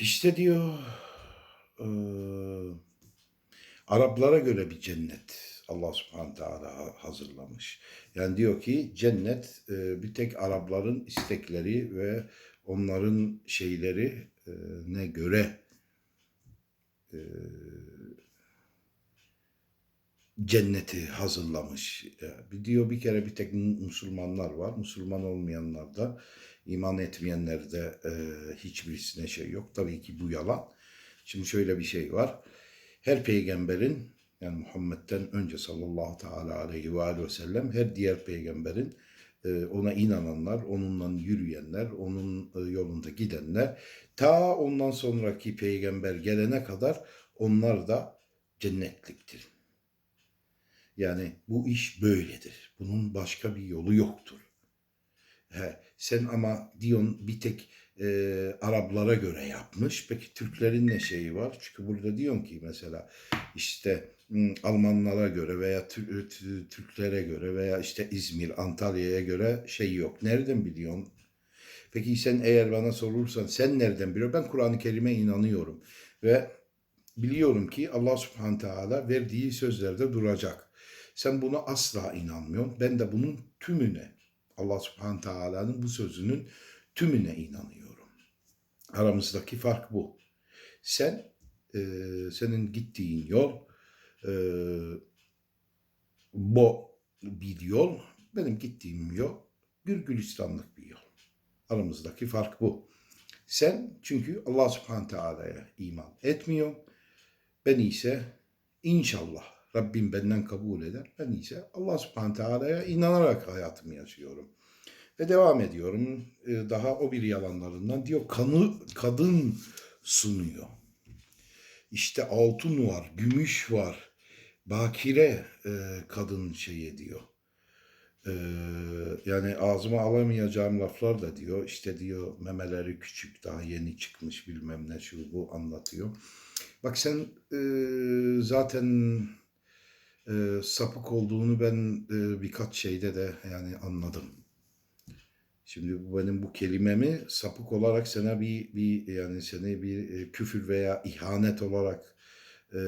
İşte diyor eee, Araplara göre bir cennet Allah subhanahu teala ha- hazırlamış. Yani diyor ki cennet eee, bir tek Arapların istekleri ve onların şeyleri eee, ne göre eee, cenneti hazırlamış. Ya, Bir diyor bir kere bir tek Müslümanlar var. Müslüman olmayanlar da iman etmeyenler de e, hiçbirisine şey yok. Tabii ki bu yalan. Şimdi şöyle bir şey var. Her peygamberin yani Muhammed'den önce sallallahu teala aleyhi ve aleyhi ve sellem her diğer peygamberin e, ona inananlar, onunla yürüyenler, onun e, yolunda gidenler ta ondan sonraki peygamber gelene kadar onlar da cennetliktir. Yani bu iş böyledir. Bunun başka bir yolu yoktur. He, sen ama diyorsun bir tek e, Araplara göre yapmış. Peki Türklerin ne şeyi var? Çünkü burada diyorsun ki mesela işte Almanlara göre veya Tü- Tü- Türklere göre veya işte İzmir, Antalya'ya göre şey yok. Nereden biliyorsun? Peki sen eğer bana sorursan sen nereden biliyorsun? Ben Kur'an-ı Kerim'e inanıyorum. Ve biliyorum ki Allah Subhanahu Teala verdiği sözlerde duracak. Sen buna asla inanmıyorsun. Ben de bunun tümüne, Allah Subhanahu Teala'nın bu sözünün tümüne inanıyorum. Aramızdaki fark bu. Sen, e, senin gittiğin yol, e, bu bir yol, benim gittiğim yol, Gürgülistanlık bir yol. Aramızdaki fark bu. Sen çünkü Allah Subhanahu Teala'ya iman etmiyor. Ben ise inşallah Rabbim benden kabul eder. Ben ise Allah Subhanahu Teala'ya inanarak hayatımı yaşıyorum. Ve devam ediyorum. Ee, Daha o bir yalanlarından diyor kanı kadın sunuyor. İşte altın var, gümüş var. Bakire e, kadın şeyi diyor. Ee, yani ağzıma alamayacağım laflar da diyor. İşte diyor memeleri küçük daha yeni çıkmış bilmem ne şu bu anlatıyor. Bak sen e, zaten e, sapık olduğunu ben e, birkaç şeyde de yani anladım. Şimdi bu benim bu kelimemi sapık olarak sana bir bir yani seni bir e, küfür veya ihanet olarak e,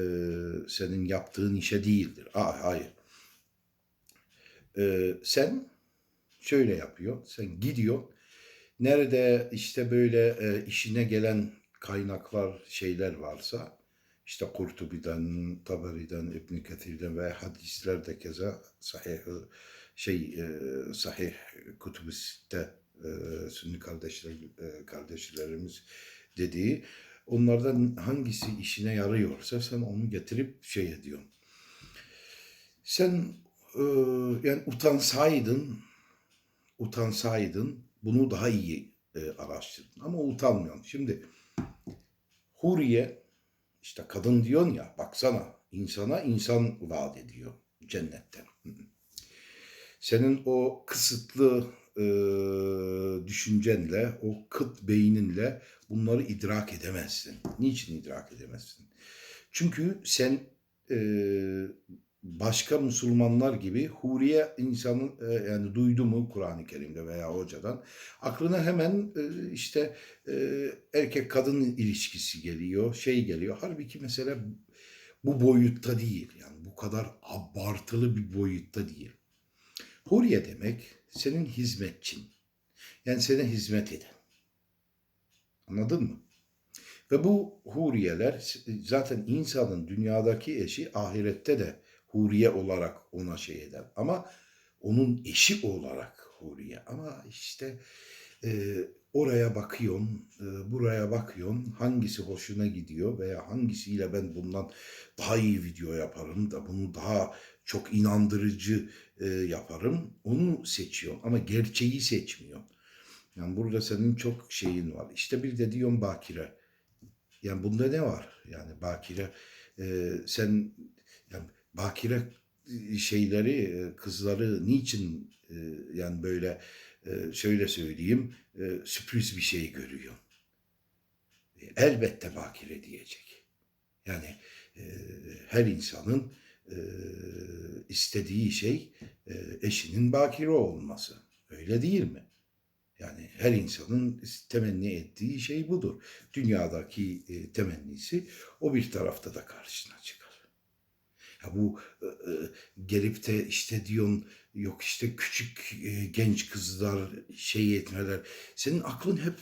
senin yaptığın işe değildir. Aa, hayır. E, sen şöyle yapıyor. Sen gidiyor. Nerede işte böyle e, işine gelen kaynaklar şeyler varsa işte Kurtubi'den, Taberi'den, İbn Ketir'den ve hadislerde keza sahih şey e, sahih kutubiste e, Sünni kardeşler e, kardeşlerimiz dediği onlardan hangisi işine yarıyorsa sen onu getirip şey ediyorsun. Sen yani utansaydın utansaydın bunu daha iyi araştırdın ama utanmıyorsun. Şimdi Huriye işte kadın diyorsun ya baksana insana insan vaat ediyor cennetten. Senin o kısıtlı e, düşüncenle, o kıt beyninle bunları idrak edemezsin. Niçin idrak edemezsin? Çünkü sen e, başka Müslümanlar gibi huriye insanın e, yani duydu mu Kur'an-ı Kerim'de veya hocadan aklına hemen e, işte e, erkek kadın ilişkisi geliyor, şey geliyor. Halbuki mesela bu boyutta değil yani bu kadar abartılı bir boyutta değil. Huriye demek senin hizmetçin. Yani sana hizmet eden. Anladın mı? Ve bu huriyeler zaten insanın dünyadaki eşi ahirette de huriye olarak ona şey eder. Ama onun eşi olarak huriye. Ama işte e, oraya bakıyorsun, e, buraya bakıyorsun. Hangisi hoşuna gidiyor veya hangisiyle ben bundan daha iyi video yaparım da bunu daha çok inandırıcı e, yaparım. Onu seçiyor ama gerçeği seçmiyor. Yani burada senin çok şeyin var. İşte bir de diyorum bakire. Yani bunda ne var? Yani bakire e, sen bakire e, şeyleri e, kızları niçin e, yani böyle şöyle söyleyeyim sürpriz bir şey görüyor. Elbette bakire diyecek. Yani her insanın istediği şey eşinin bakire olması. Öyle değil mi? Yani her insanın temenni ettiği şey budur. Dünyadaki temennisi o bir tarafta da karşına çıkar. Ya bu e, e, gelip de işte diyorsun yok işte küçük e, genç kızlar şey etmeler. Senin aklın hep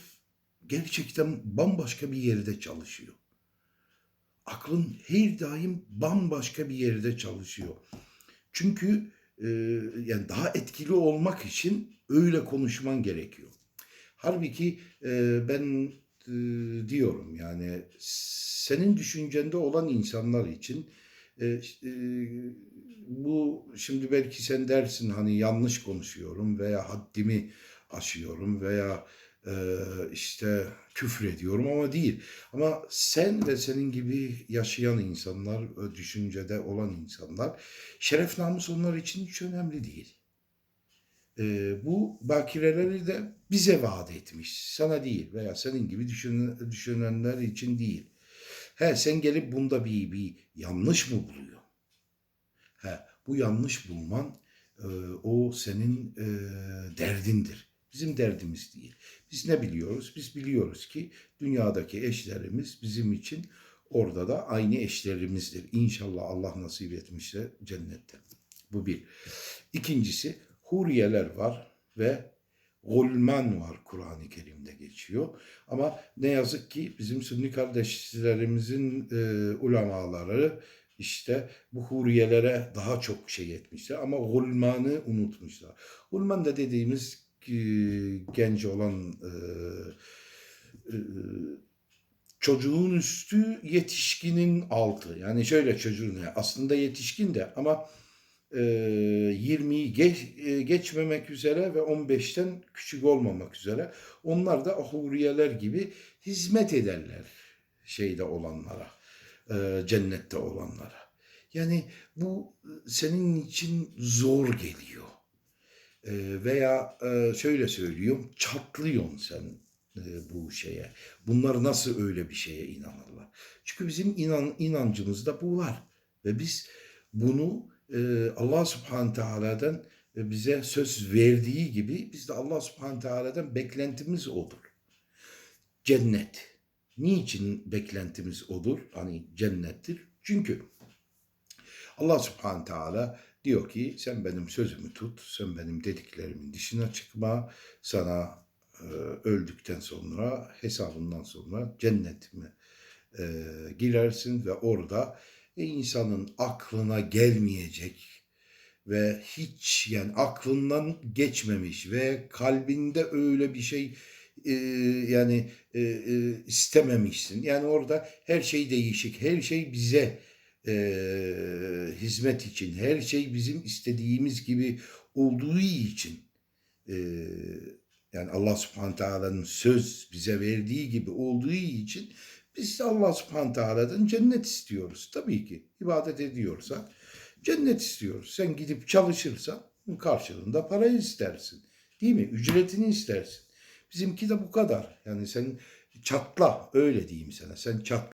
gerçekten bambaşka bir yerde çalışıyor. Aklın her daim bambaşka bir yerde çalışıyor. Çünkü e, yani daha etkili olmak için öyle konuşman gerekiyor. Halbuki e, ben e, diyorum yani senin düşüncende olan insanlar için e, e, bu şimdi belki sen dersin hani yanlış konuşuyorum veya haddimi aşıyorum veya e, işte küfür ediyorum ama değil. Ama sen ve senin gibi yaşayan insanlar, düşüncede olan insanlar, şeref namus onlar için hiç önemli değil. Bu bakireleri de bize vaat etmiş, sana değil veya senin gibi düşün, düşünenler için değil. He sen gelip bunda bir, bir yanlış mı buluyor? He bu yanlış bulman e, o senin e, derdindir. Bizim derdimiz değil. Biz ne biliyoruz? Biz biliyoruz ki dünyadaki eşlerimiz bizim için orada da aynı eşlerimizdir. İnşallah Allah nasip etmişse cennette. Bu bir. İkincisi huriyeler var ve Gulman var Kur'an-ı Kerim'de geçiyor. Ama ne yazık ki bizim Sünni kardeşlerimizin e, ulemaları işte bu huriyelere daha çok şey etmişler ama Gulman'ı unutmuşlar. Gulman da dediğimiz e, genç olan e, e, çocuğun üstü yetişkinin altı. Yani şöyle çocuğun aslında yetişkin de ama 20'yi geç, e, geçmemek üzere ve 15'ten küçük olmamak üzere onlar da huriyeler gibi hizmet ederler şeyde olanlara, e, cennette olanlara. Yani bu senin için zor geliyor. E, veya e, şöyle söylüyorum, çatlıyorsun sen e, bu şeye. Bunlar nasıl öyle bir şeye inanırlar? Çünkü bizim inan, inancımızda bu var. Ve biz bunu e, Allah subhanahu teala'dan e, bize söz verdiği gibi biz de Allah subhanahu teala'dan beklentimiz odur. Cennet. Niçin beklentimiz odur? Hani cennettir. Çünkü Allah subhanahu teala diyor ki sen benim sözümü tut, sen benim dediklerimin dışına çıkma, sana e, öldükten sonra hesabından sonra cennetime e, girersin ve orada insanın aklına gelmeyecek ve hiç yani aklından geçmemiş ve kalbinde öyle bir şey e, yani e, e, istememişsin. Yani orada her şey değişik, her şey bize e, hizmet için, her şey bizim istediğimiz gibi olduğu için e, yani Allah subhanahu teala'nın söz bize verdiği gibi olduğu için biz Allah subhanahu teala'dan cennet istiyoruz. Tabii ki ibadet ediyorsak cennet istiyoruz. Sen gidip çalışırsan karşılığında parayı istersin. Değil mi? Ücretini istersin. Bizimki de bu kadar. Yani sen çatla öyle diyeyim sana. Sen çatla.